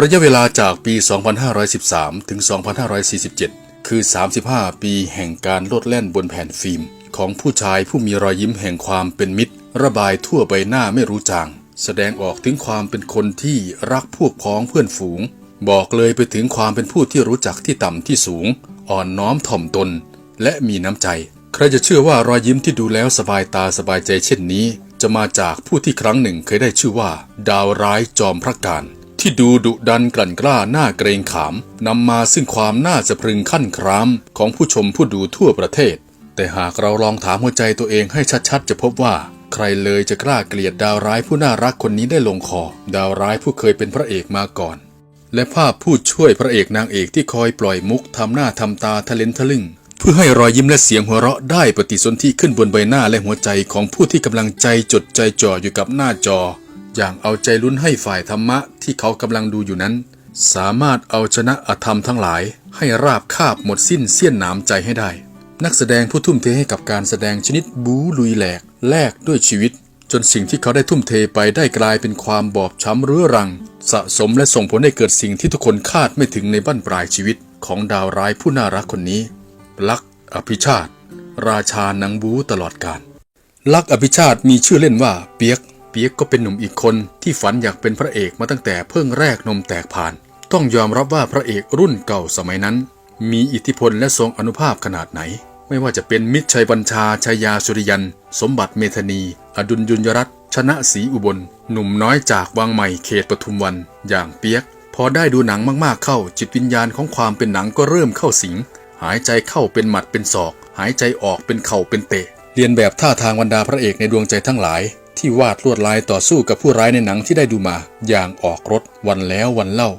ระยะเวลาจากปี 2513 ถึง 2547 คือ 35 ปีแห่งการโลดแล่นบนแผ่นฟิล์ม ของผู้ชายผู้มีรอยยิ้มแห่งความเป็นมิตร ระบายทั่วใบหน้าไม่รู้จาง แสดงออกถึงความเป็นคนที่รักพวกพ้องเพื่อนฝูง บอกเลยไปถึงความเป็นผู้ที่รู้จักที่ต่ำที่สูง อ่อนน้อมถ่อมตน และมีน้ำใจ ใครจะเชื่อว่ารอยยิ้มที่ดูแล้วสบายตาสบายใจเช่นนี้ จะมาจากผู้ที่ครั้งหนึ่งเคยได้ชื่อว่า ดาวร้ายจอมพระการ ที่ดูดุดันกลั่นกล้าหน้าเกรงขามนำมาซึ่งความน่าสะพรึงขั้นครามของผู้ชมผู้ดูทั่วประเทศ แต่หากเราลองถามหัวใจตัวเองให้ชัดๆ จะพบว่า ใครเลยจะกล้าเกลียดดาวร้ายผู้น่ารักคนนี้ได้ลงคอ ดาวร้ายผู้เคยเป็นพระเอกมาก่อน และภาพผู้ช่วยพระเอกนางเอกที่คอยปล่อยมุกทำหน้าทำตาทะเลนทะลึ่งเพื่อให้รอยยิ้มและเสียงหัวเราะได้ปฏิสนธิขึ้นบนใบหน้าและหัวใจของผู้ที่กำลังใจจดใจจ่ออยู่กับหน้าจอ อย่างเอาใจลุ้นให้ฝ่ายธรรมะที่เขากำลังดูอยู่นั้น สามารถเอาชนะอธรรมทั้งหลาย ให้ราบคาบหมดสิ้นเสี้ยนหนามใจให้ได้ นักแสดงผู้ทุ่มเทให้กับการแสดงชนิดบูลุยแหลกแลกด้วยชีวิต จนสิ่งที่เขาได้ทุ่มเทไปได้กลายเป็นความบอบช้ำเรื้อรัง สะสมและส่งผลให้เกิดสิ่งที่ทุกคนคาดไม่ถึงในบั้นปลายชีวิตของดาวร้ายผู้น่ารักคนนี้ ลักอภิชาติ ราชานังบูตลอดกาลลักอภิชาติมีชื่อเล่นว่าเปียก เปียกก็เป็นหนุ่มอีกคนที่ฝันอยากเป็นพระเอกมาตั้งแต่เพิ่งแรกนมแตกผ่าน ต้องยอมรับว่าพระเอกรุ่นเก่าสมัยนั้น มีอิทธิพลและทรงอนุภาพขนาดไหน ไม่ว่าจะเป็นมิตรชัยบัญชาชายาสุริยัน สมบัติเมธนี อดุลยุญยรัตชนะศรีอุบล หนุ่มน้อยจากวังใหม่เขตปทุมวัน อย่างเปียก พอได้ดูหนังมากๆเข้า จิตวิญญาณของความเป็นหนังก็เริ่มเข้าสิง หายใจเข้าเป็นหมัดเป็นศอก หายใจออกเป็นเข่าเป็นเตะ เรียนแบบท่าทางบรรดาพระเอกในดวงใจทั้งหลาย ที่วาดลวดลายต่อสู้กับผู้ร้ายในหนังที่ได้ดูมาอย่างออกรถวันแล้ววันเล่า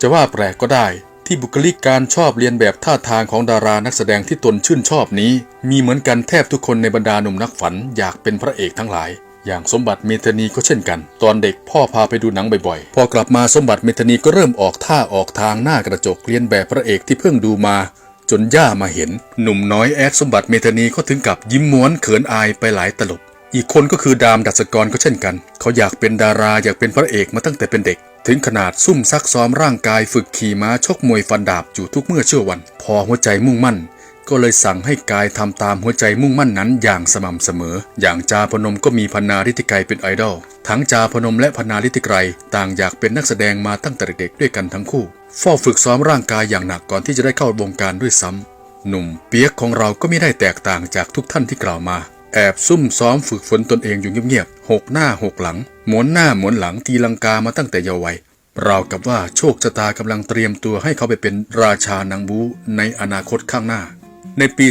จะว่าแปลกก็ได้ที่บุคลิกการชอบเรียนแบบท่าทางของดารานักแสดงที่ตนชื่นชอบนี้ มีเหมือนกันแทบทุกคนในบรรดาหนุ่มนักฝันอยากเป็นพระเอกทั้งหลาย อย่างสมบัติเมธานีก็เช่นกัน ตอนเด็กพ่อพาไปดูหนังบ่อยๆ พอกลับมาสมบัติเมธานีก็เริ่มออกท่าออกทางหน้ากระจกเรียนแบบพระเอกที่เพิ่งดูมา จนย่ามาเห็น หนุ่มน้อยแอดสมบัติเมธานีก็ถึงกับยิ้มม้วนเขินอายไปหลายตลบ อีกคนก็คือดามดัชกรก็เช่นกัน เขาอยากเป็นดาราอยากเป็นพระเอกมาตั้งแต่เป็นเด็ก ถึงขนาดซุ่มซักซ้อมร่างกายฝึกขี่ม้าชกมวยฟันดาบอยู่ทุกเมื่อเชื่อวัน พอหัวใจมุ่งมั่น ก็เลยสั่งให้กายทำตามหัวใจมุ่งมั่นนั้นอย่างสม่ำเสมอ อย่างจาพนมก็มีพนาริธิไกรเป็นไอดอล ทั้งจาพนมและพนาริธิไกรต่างอยากเป็นนักแสดงมาตั้งแต่เด็กด้วยกันทั้งคู่เฝ้าฝึกซ้อมร่างกายอย่างหนักก่อนที่จะได้เข้าวงการด้วยซ้ำหนุ่มเปียกของเราก็ไม่ได้แตกต่างจากทุกท่านที่กล่าวมา แอบซุ่มซ้อมฝึกฝนตนเองอยู่เงียบๆหกหน้าหกหลัง หมุนหน้าหมุนหลังตีลังกามาตั้งแต่เยาว์วัยราวกับว่าโชคชะตากำลังเตรียมตัวให้เขาไปเป็นราชานังบูในอนาคตข้างหน้า ในปี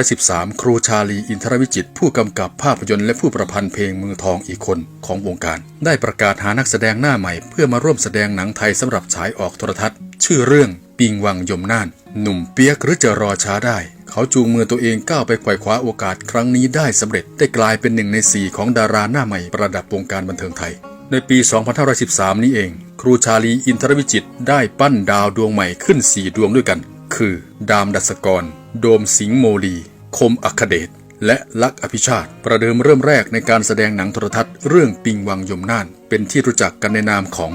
2513 ครูชาลีอินทรวิจิต ผู้กำกับภาพยนตร์และผู้ประพันธ์เพลงมือทองอีกคนของวงการ ได้ประกาศหานักแสดงหน้าใหม่ เพื่อมาร่วมแสดงหนังไทยสำหรับฉายออกโทรทัศน์ ชื่อเรื่องปิงวังยมน่าน หนุ่มเปียกหรือจะรอช้าได้ เขาจูงมือตัวเองก้าวไปไขว่คว้าโอกาสครั้งนี้ได้สำเร็จได้กลายเป็นหนึ่งในสี่ของดาราหน้าใหม่ประดับวงการบันเทิงไทย ในปี 2513 นี้เอง ครูชาลีอินทรวิจิตได้ปั้นดาวดวงใหม่ขึ้น 4 ดวงด้วยกัน คือ ดามดัสกร โดมสิงห์โมลี คมอัคเดชและลักอภิชาติ ประเดิมเริ่มแรกในการแสดงหนังโทรทัศน์เรื่องปิงวังยมน่าน เป็นที่รู้จักกันในนามของ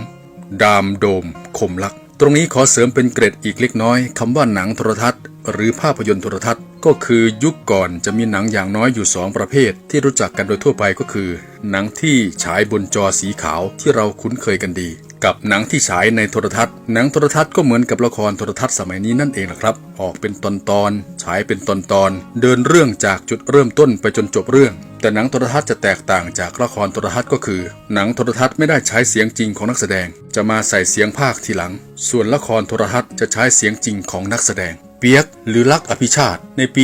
ดามโดม คมลัก ตรงนี้ขอเสริมเป็นเกร็ดอีกเล็กน้อยคำว่าหนังโทรทัศน์ หรือภาพยนตร์โทรทัศน์ ก็คือยุคก่อนจะมีหนังอย่างน้อยอยู่ 2 ประเภท ที่รู้จักกันโดยทั่วไปก็คือ หนังที่ฉายบนจอสีขาวที่เราคุ้นเคยกันดี กับหนังที่ฉายในโทรทัศน์ หนังโทรทัศน์ก็เหมือนกับละครโทรทัศน์สมัยนี้นั่นเองแหะครับ ออกเป็นตอนตอนๆฉายเป็นตอนตอนๆเดินเรื่องจากจุดเริ่มต้นไปจนจบเรื่องแต่หนังโทรทัศน์จะแตกต่างจากละครโทรทัศน์ก็คือ หนังโทรทัศน์ไม่ได้ใช้เสียงจริงของนักแสดง จะมาใส่เสียงภาคทีหลัง ส่วนละครโทรทัศน์จะใช้เสียงจริงของนักแสดง เปียกหรือลักอภิชาติ ในปี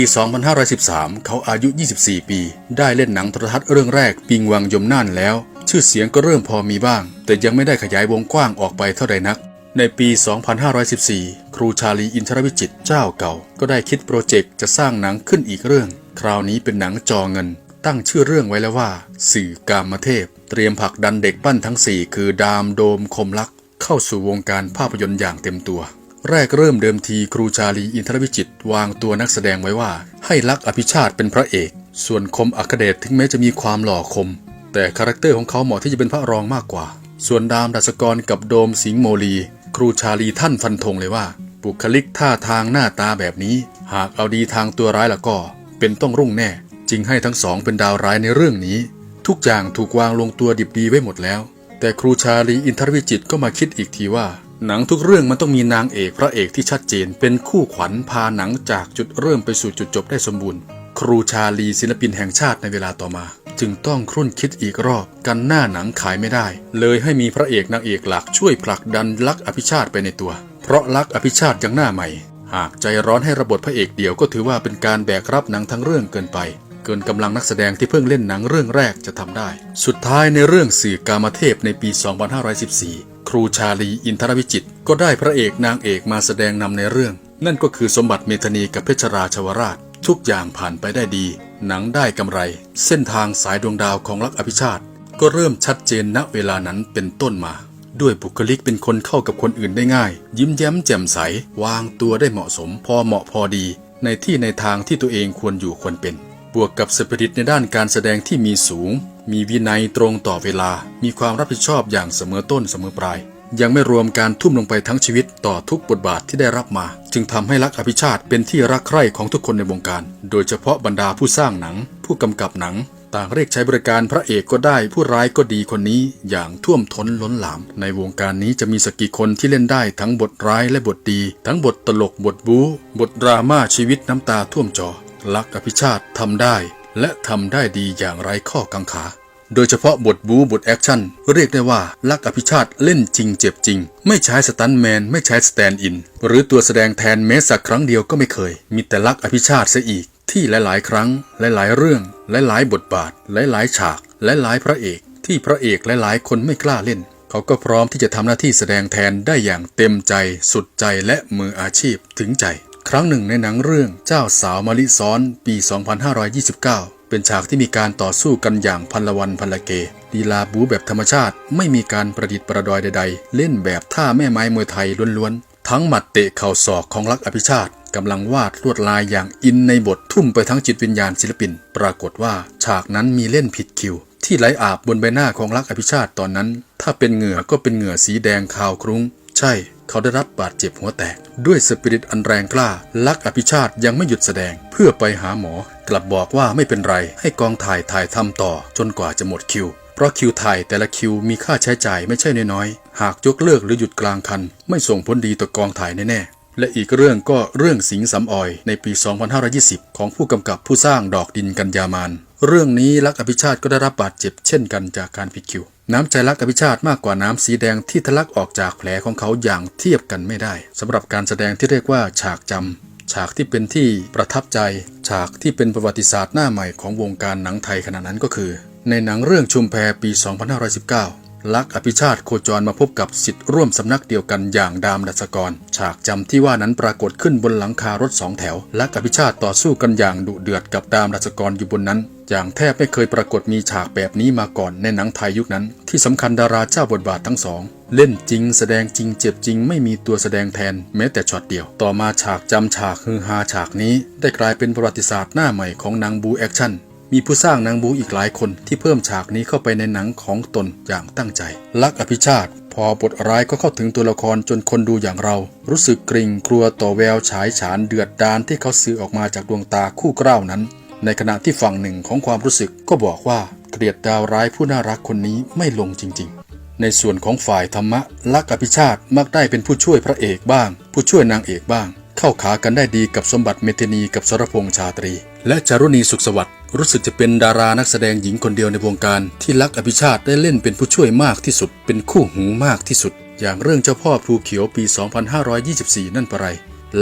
2513 เขาอายุ 24 ปี ได้เล่นหนังโทรทัศน์เรื่องแรกปิงวังยมน่านแล้ว ชื่อเสียงก็เริ่มพอมีบ้าง แต่ยังไม่ได้ขยายวงกว้างออกไปเท่าใดนัก ในปี 2514 ครูชาลีอินทรวิจิตเจ้าเก่า ก็ได้คิดโปรเจกต์จะสร้างหนังขึ้นอีกเรื่อง คราวนี้เป็นหนังจอเงิน ตั้งชื่อเรื่องไว้แล้วว่า สื่อกามเทพ เตรียมผลักดันเด็กปั้นทั้ง 4 คือดามโดมคมลักษ์เข้าสู่วงการภาพยนตร์อย่างเต็มตัว แรกเริ่มเดิมทีครูชาลีอินทรวิจิตวางตัวนักแสดงไว้ว่า ให้ลักษ์อภิชาติเป็นพระเอก ส่วนคมอัคเดชถึงแม้จะมีความหล่อคม แต่คาแรคเตอร์ของเขาเหมาะที่จะเป็นพระรองมากกว่า ส่วนดามดัชกรกับโดมสิงห์โมลี ครูชาลีท่านฟันธงเลยว่า บุคลิกท่าทางหน้าตาแบบนี้ หากเอาดีทางตัวร้ายแล้วก็ เป็นต้องรุ่งแน่ จึงให้ทั้งสองเป็นดาวร้ายในเรื่องนี้ ทุกอย่างถูกวางลงตัวดิบดีไว้หมดแล้ว แต่ครูชาลีอินทรวิจิตก็มาคิดอีกทีว่า หนังทุกเรื่องมันต้องมีนางเอกพระเอกที่ชัดเจน เป็นคู่ขวัญพาหนังจากจุดเริ่มไปสู่จุดจบได้สมบูรณ์ ครูชาลีศิลปินแห่งชาติในเวลาต่อมา จึงต้องครุ่นคิดอีกรอบ กันหน้าหนังขายไม่ได้ เลยให้มีพระเอกนางเอกหลักช่วยผลักดันลักอภิชาติไปในตัว เพราะลักอภิชาติยังหน้าใหม่ หากใจร้อนให้ระบทพระเอกเดียวก็ถือว่าเป็นการแบกรับหนังทั้งเรื่องเกินไปเกินกำลังนักแสดงที่เพิ่งเล่นหนังเรื่องแรกจะทำได้ สุดท้ายในเรื่องสื่อกามเทพในปี 2514 ครูชาลีอินทรวิจิต ก็ได้พระเอกนางเอกมาแสดงนำในเรื่อง นั่นก็คือสมบัติเมธนีกับเพชรราชวราช ทุกอย่างผ่านไปได้ดี หนังได้กำไร เส้นทางสายดวงดาวของลักอภิชาติ ก็เริ่มชัดเจนณเวลานั้นเป็นต้นมา ด้วยบุคลิกเป็นคนเข้ากับคนอื่นได้ง่าย ยิ้มแย้มแจ่มใส วางตัวได้เหมาะสม พอเหมาะพอดี ในที่ในทางที่ตัวเองควรอยู่ควรเป็น บวกกับสปิริตในด้านการแสดงที่มีสูง มีวินัยตรงต่อเวลา มีความรับผิดชอบอย่างเสมอต้นเสมอปลาย ยังไม่รวมการทุ่มลงไปทั้งชีวิตต่อทุกบทบาทที่ได้รับมา จึงทำให้ลักษณ์อภิชาติเป็นที่รักใคร่ของทุกคนในวงการ โดยเฉพาะบรรดาผู้สร้างหนัง ผู้กำกับหนัง ต่างเรียกใช้บริการพระเอกก็ได้ ผู้ร้ายก็ดีคนนี้อย่างท่วมท้นล้นหลาม ในวงการนี้จะมีสักกี่คนที่เล่นได้ทั้งบทร้ายและบทดี ทั้งบทตลกบทบู๊บทดราม่าชีวิตน้ำตาท่วมจอลักษณ์อภิชาติทำได้ และทำได้ดีอย่างไร้ข้อกังขา โดยเฉพาะบทบู๊บทแอคชั่น เรียกได้ว่าลักอภิชาติเล่นจริงเจ็บจริง ไม่ใช้สตันแมน ไม่ใช้สแตนด์อิน หรือตัวแสดงแทนแม้สักครั้งเดียวก็ไม่เคย มีแต่ลักอภิชาติเสียอีก ที่หลาย ๆ ครั้ง หลาย ๆ เรื่อง หลาย ๆ บทบาท หลาย ๆ ฉาก หลาย ๆ พระเอก ที่พระเอกหลาย ๆ คนไม่กล้าเล่นเขาก็พร้อมที่จะทำหน้าที่แสดงแทนได้อย่างเต็มใจ สุดใจและมืออาชีพถึงใจ ครั้งหนึ่งในหนังเรื่องเจ้าสาวมะลิซ้อนปี 2529 เป็นฉากที่มีการต่อสู้กันอย่างพันละวันพันละเกลีลาบูแบบธรรมชาติ ไม่มีการประดิษฐ์ประดอยใดๆ เล่นแบบท่าแม่ไม้มวยไทยล้วนๆ ทั้งหมัดเตะเข่าศอกของลักอภิชาติกำลังวาดลวดลายอย่างอินในบททุ่มไปทั้งจิตวิญญาณศิลปิน ปรากฏว่าฉากนั้นมีเล่นผิดคิว ที่ไหลอาบบนใบหน้าของลักอภิชาติตอนนั้น ถ้าเป็นเหงื่อก็เป็นเหงื่อสีแดงขาวครุ้ง ใช่ เขาได้รับบาดเจ็บหัวแตก ด้วยสปิริตอันแรงกล้า ลักอภิชาติยังไม่หยุดแสดง เพื่อไปหาหมอ กลับบอกว่าไม่เป็นไร ให้กองถ่ายถ่ายทำต่อ จนกว่าจะหมดคิว เพราะคิวถ่ายแต่ละคิวมีค่าใช้จ่ายไม่ใช่น้อยๆหากยกเลิกหรือหยุดกลางคัน ไม่ส่งผลดีต่อกองถ่ายแน่ๆและอีกเรื่องก็เรื่องสิงห์สำออยในปี 2520 ของผู้กำกับผู้สร้างดอกดินกันยามาน เรื่องนี้ลักษณ์อภิชาติก็ได้รับบาดเจ็บเช่นกันจากการผิดคิว น้ำใจลักอภิชาติมากกว่าน้ำสีแดงที่ทะลักออกจากแผลของเขาอย่างเทียบกันไม่ได้สำหรับการแสดงที่เรียกว่าฉากจำฉากที่เป็นที่ประทับใจ ฉากที่เป็นประวัติศาสตร์หน้าใหม่ของวงการหนังไทยขณะนั้นก็คือ ในหนังเรื่องชุมแพปี 2519 ลักษ์อภิชาติโคจรมาพบกับสิทธิ์ร่วมสำนักเดียวกันอย่างดามดัชกร ฉากจำที่ว่านั้นปรากฏขึ้นบนหลังคารถสองแถวลักษ์อภิชาติต่อสู้กันอย่างดุเดือดกับดามดัชกรอยู่บนนั้น อย่างแทบไม่เคยปรากฏมีฉากแบบนี้มาก่อนในหนังไทยยุคนั้น ที่สำคัญดาราเจ้าบทบาททั้งสองเล่นจริงแสดงจริงเจ็บจริงไม่มีตัวแสดงแทนแม้แต่ช็อตเดียว ต่อมาฉากจำฉากฮือฮาฉากนี้ ได้กลายเป็นประวัติศาสตร์หน้าใหม่ของนังบูแอคชั่น มีผู้สร้างนังบูอีกหลายคนที่เพิ่มฉากนี้เข้าไปในหนังของตนอย่างตั้งใจ ลักอภิชาติ พอบทร้ายก็เข้าถึงตัวละครจนคนดูอย่างเรา รู้สึกกริ่งกลัวต่อแววฉายฉานเดือดดานที่เขาสื่อออกมาจากดวงตาคู่กล้าวนั้น ในขณะที่ฝั่งหนึ่งของความรู้สึกก็บอกว่าเกลียดดาวร้ายผู้น่ารักคนนี้ไม่ลงจริง ๆในส่วนของฝ่ายธรรมะลักอภิชาติมักได้เป็นผู้ช่วยพระเอกบ้าง ผู้ช่วยนางเอกบ้าง เข้าขากันได้ดีกับสมบัติเมธานีกับสรพงษ์ชาตรี และจารุณีสุขสวัสดิ์ รู้สึกจะเป็นดารานักแสดงหญิงคนเดียวในวงการที่ลักอภิชาติได้เล่นเป็นผู้ช่วยมากที่สุด เป็นคู่หูมากที่สุด อย่างเรื่องเจ้าพ่อภูเขียวปี 2524 นั่นปะไร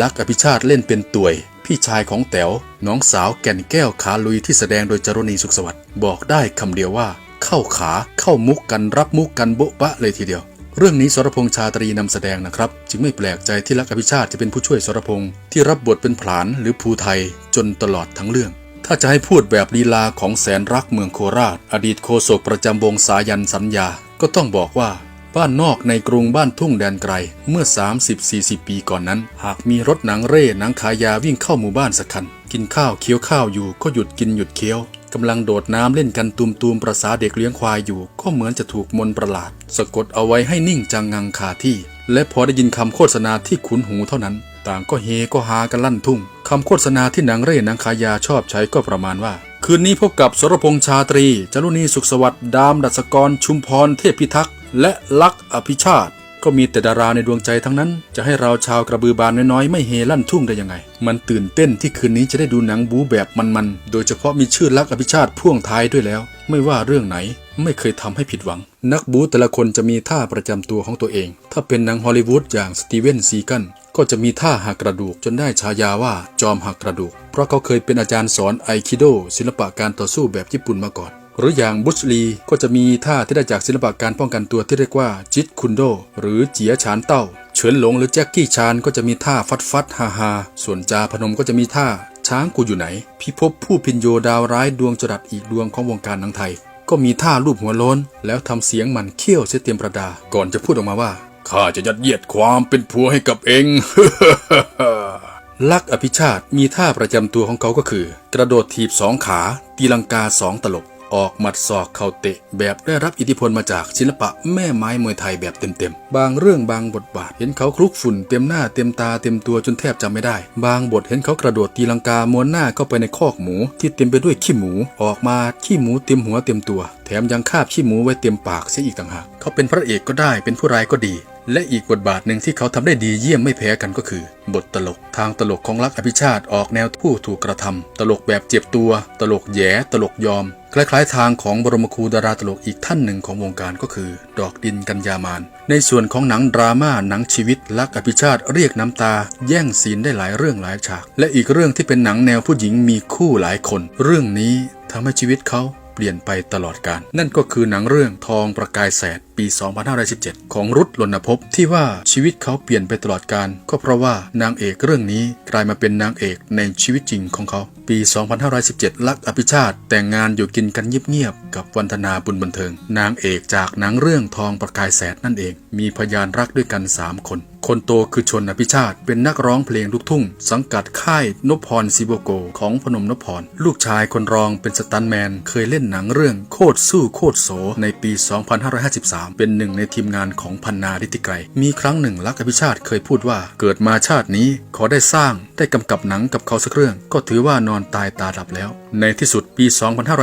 ลักอภิชาติเล่นเป็นต่วย พี่ชายของแต๋วน้องสาวแก่นแก้วขาลุยที่แสดงโดยจรณีสุขสวัสดิ์บอกได้คำเดียวว่า เข้าขาเข้ามุกกันรับมุกกันโบ๊ะบะเลยทีเดียวเรื่องนี้สรพงษ์ชาตรีนำแสดงนะครับ จึงไม่แปลกใจที่ลักอภิชาติจะเป็นผู้ช่วยสรพงษ์ที่รับบทเป็นผลานหรือภูไทยจนตลอดทั้งเรื่อง ถ้าจะให้พูดแบบลีลาของแสนรักเมืองโคราช อดีตโฆษกประจำวงสายันสัญญา ก็ต้องบอกว่า บ้านนอกในกรุงบ้านทุ่งแดนไกล เมื่อ 30-40 ปีก่อนนั้น หากมีรถหนังเร่หนังขายยาวิ่งเข้าหมู่บ้านสักคัน กินข้าวเคี้ยวข้าวอยู่ก็หยุดกินหยุดเคี้ยวกำลังโดดน้ำเล่นกันตูมตูมประสาเด็กเลี้ยงควายอยู่ ก็เหมือนจะถูกมนต์ประหลาด สะกดเอาไว้ให้นิ่งจังงังคาที่ และพอได้ยินคำโฆษณาที่ขุนหูเท่านั้น ต่างก็เฮก็ฮากันลั่นทุ่ง คำโฆษณาที่หนังเร่หนังขายาชอบใช้ก็ประมาณว่า คืนนี้พบกับสรพงษ์ชาตรีจรุณีสุขสวัสดิ์ดามดัชกร ชุมพรเทพพิทักษ์และลักษ์อภิชาติ ก็มีแต่ดาราในดวงใจทั้งนั้น จะให้เราชาวกระบือบานน้อยๆไม่เฮลั่นทุ่งได้ยังไง มันตื่นเต้นที่คืนนี้จะได้ดูหนังบู๊แบบมันๆ โดยเฉพาะมีชื่อลักษ์อภิชาติพ่วงท้ายด้วยแล้ว ไม่ว่าเรื่องไหนไม่เคยทำให้ผิดหวัง นักบู๊แต่ละคนจะมีท่าประจำตัวของตัวเอง ถ้าเป็นหนังฮอลลีวูดอย่างสตีเวนซีกัน ก็จะมีท่าหักกระดูกจนได้ฉายาว่าจอมหักกระดูก เพราะเขาเคยเป็นอาจารย์สอนไอคิโดศิลปะการต่อสู้แบบญี่ปุ่นมาก่อน หรืออย่างบุชลีก็จะมีท่าที่ได้จากศิลปะการป้องกันตัวที่เรียกว่าจิตคุนโด หรือเจียฉานเต้า เฉินหลงหรือแจ็คกี้ชานก็จะมีท่าฟัดฟัดฮาฮาส่วนจาพนมก็จะมีท่าช้างกูอยู่ไหน พิภพผู้พินโยดาวร้ายดวงจรัสอีกดวงของวงการหนังไทย ก็มีท่ารูปหัวโล้น แล้วทำเสียงมันเขี้ยวเสียเตรียมประดา ก่อนจะพูดออกมาว่า ข้าจะยัดเยียดความเป็นผัวให้กับเองลักอภิชาติมีท่าประจำตัวของเขาก็คือ กระโดดถีบสองขา ตีลังกาสองตลบ ออกหมัดศอกเข่าเตะ แบบได้รับอิทธิพลมาจากศิลปะแม่ไม้มวยไทยแบบเต็มๆ บางเรื่องบางบทบาท เห็นเขาคลุกฝุ่นเต็มหน้าเต็มตาเต็มตัวจนแทบจำไม่ได้ บางบทเห็นเขากระโดดตีลังกาม้วนหน้าเข้าไปในคอกหมู ที่เต็มไปด้วยขี้หมู ออกมาขี้หมูเต็มหัวเต็มตัว แถมยังคาบขี้หมูไว้เต็มปากเสียอีกต่างหากเขาเป็นพระเอกก็ได้เป็นผู้ร้ายก็ดี และอีกบทบาทหนึ่งที่เขาทำได้ดีเยี่ยมไม่แพ้กันก็คือ บทตลกทางตลกของลักอภิชาติออกแนวผู้ถูกกระทำตลกแบบเจ็บตัว ตลกแย่ตลกยอม คล้ายๆ ทางของบรมครูดาราตลกอีกท่านหนึ่งของวงการก็คือ ดอกดินกัญญามาน ในส่วนของหนังดราม่าหนังชีวิตลักอภิชาติเรียกน้ำตา แย่งซีนได้หลายเรื่องหลายฉาก และอีกเรื่องที่เป็นหนังแนวผู้หญิงมีคู่หลายคน เรื่องนี้ทำให้ชีวิตเขา เปลี่ยนไปตลอดกาลนั่นก็คือหนังเรื่องทองประกายแสดปี 2517 ของรุตลนภพที่ว่าชีวิตเขาเปลี่ยนไปตลอดกาลก็เพราะว่านางเอกเรื่องนี้กลายมาเป็นนางเอกในชีวิตจริงของเขา ปี 2517 ลักอภิชาติแต่งงานอยู่กินกันเงียบๆกับวันธนาบุญบันเทิง นางเอกจากหนังเรื่องทองประกายแสดนั่นเอง มีพยานรักด้วยกัน 3 คน คนโตคือชนอภิชาติ เป็นนักร้องเพลงลูกทุ่ง สังกัดค่ายนพพรซิโบโก ของพนมนพพร ลูกชายคนรองเป็นสตันแมน เคยเล่นหนังเรื่องโคตรสู้โคตรโสในปี 2553 เป็นหนึ่งในทีมงานของพันนาริติไกร มีครั้งหนึ่งลักษณ์อภิชาติเคยพูดว่าเกิดมาชาตินี้ขอได้สร้างได้กำกับหนังกับเขาสักเรื่อง ก็ถือว่านอนตายตาหลับแล้ว ในที่สุดปี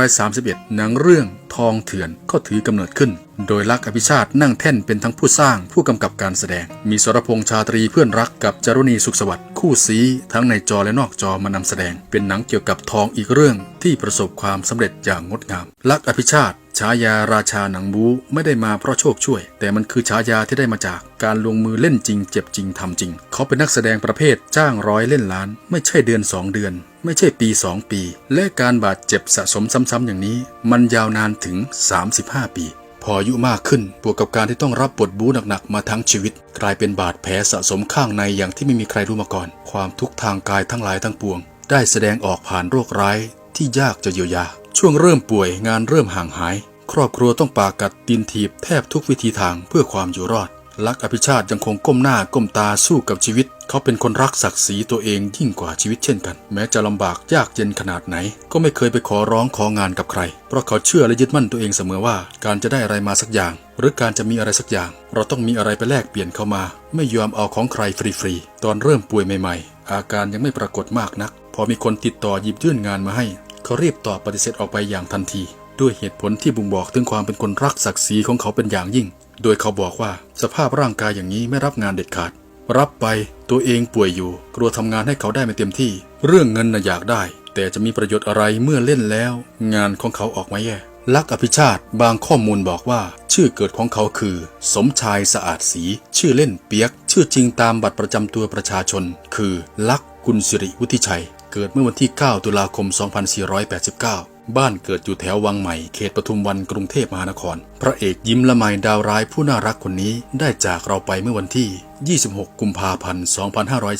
2531 หนังเรื่อง ทองเถื่อนก็ถือกำเนิดขึ้น โดยลักษณ์อภิชาตินั่งแท่นเป็นทั้งผู้สร้างผู้กำกับการแสดง มีสรพงษ์ชาตรีเพื่อนรักกับจารุณีสุขสวัสดิ์คู่ซีทั้งในจอและนอกจอมานำแสดง เป็นหนังเกี่ยวกับทองอีกเรื่องที่ประสบความสำเร็จอย่างงดงาม ลักษณ์อภิชาติฉายาราชาหนังบูไม่ได้มาเพราะโชคช่วย แต่มันคือฉายาที่ได้มาจากการลงมือเล่นจริง เจ็บจริงทำจริง เขาเป็นนักแสดงประเภทจ้างร้อยเล่นล้าน ไม่ใช่เดือน 2 เดือน ไม่ใช่ปี 2 ปี และการบาดเจ็บสะสมซ้ำๆอย่างนี้ มันยาวนานถึง 35 ปี พออายุมากขึ้นบวกกับการที่ต้องรับบทบู๊หนักๆมาทั้งชีวิต กลายเป็นบาดแผลสะสมข้างในอย่างที่ไม่มีใครรู้มาก่อน ความทุกข์ทางกายทั้งหลายทั้งปวง ได้แสดงออกผ่านโรคร้ายที่ยากจะเยียวยา ช่วงเริ่มป่วยงานเริ่มห่างหาย ครอบครัวต้องปากัดตีนถีบแทบทุกวิธีทางเพื่อความอยู่รอดลักษณ์อภิชาติยังคงก้มหน้าก้มตาสู้กับชีวิต เขาเป็นคนรักศักดิ์ศรีตัวเองยิ่งกว่าชีวิตเช่นกัน แม้จะลำบากยากเย็นขนาดไหน ก็ไม่เคยไปขอร้องของานกับใคร เพราะเขาเชื่อและยึดมั่นตัวเองเสมอว่า การจะได้อะไรมาสักอย่าง หรือการจะมีอะไรสักอย่าง เราต้องมีอะไรไปแลกเปลี่ยนเข้ามา ไม่ยอมเอาของใครฟรีๆตอนเริ่มป่วยใหม่ๆ อาการยังไม่ปรากฏมากนัก พอมีคนติดต่อหยิบยื่นงานมาให้ เขารีบตอบปฏิเสธออกไปอย่างทันที ด้วยเหตุผลที่บ่งบอกถึงความเป็นคนรักศักดิ์ศรีของเขาเป็นอย่างยิ่ง โดยเขาบอกว่าสภาพร่างกายอย่างนี้ไม่รับงานเด็ดขาด รับไปตัวเองป่วยอยู่ กลัวทำงานให้เขาได้ไม่เต็มที่ เรื่องเงินน่ะอยากได้ แต่จะมีประโยชน์อะไรเมื่อเล่นแล้ว งานของเขาออกมาแย่ลักอภิชาติบางข้อมูลบอกว่า ชื่อเกิดของเขาคือ สมชายสะอาดสี ชื่อเล่นเปียก ชื่อจริงตามบัตรประจำตัวประชาชน คือ ลักกุลสิริวุฒิชัย เกิดเมื่อวันที่ 9 ตุลาคม 2489 บ้านเกิดอยู่แถววังใหม่ เขตปทุมวันกรุงเทพมหานคร พระเอกยิ้มละไมดาวร้ายผู้น่ารักคนนี้ได้จากเราไปเมื่อวันที่ 26 กุมภาพันธ์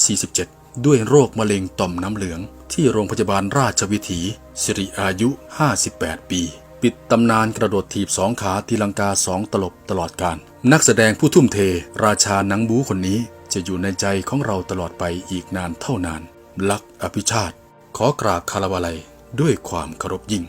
2547 ด้วยโรคมะเร็งต่อมน้ำเหลือง ที่โรงพยาบาลราชวิถี สิริอายุ 58 ปี ปิดตำนานกระโดดถีบสองขาตีลังกาสองตลบตลอดการ นักแสดงผู้ทุ่มเท ราชาหนังบูคนนี้จะอยู่ในใจของเราตลอดไปอีกนานเท่านาน ลักอภิชาติ ขอกราบคารวะไลย ด้วยความเคารพยิ่ง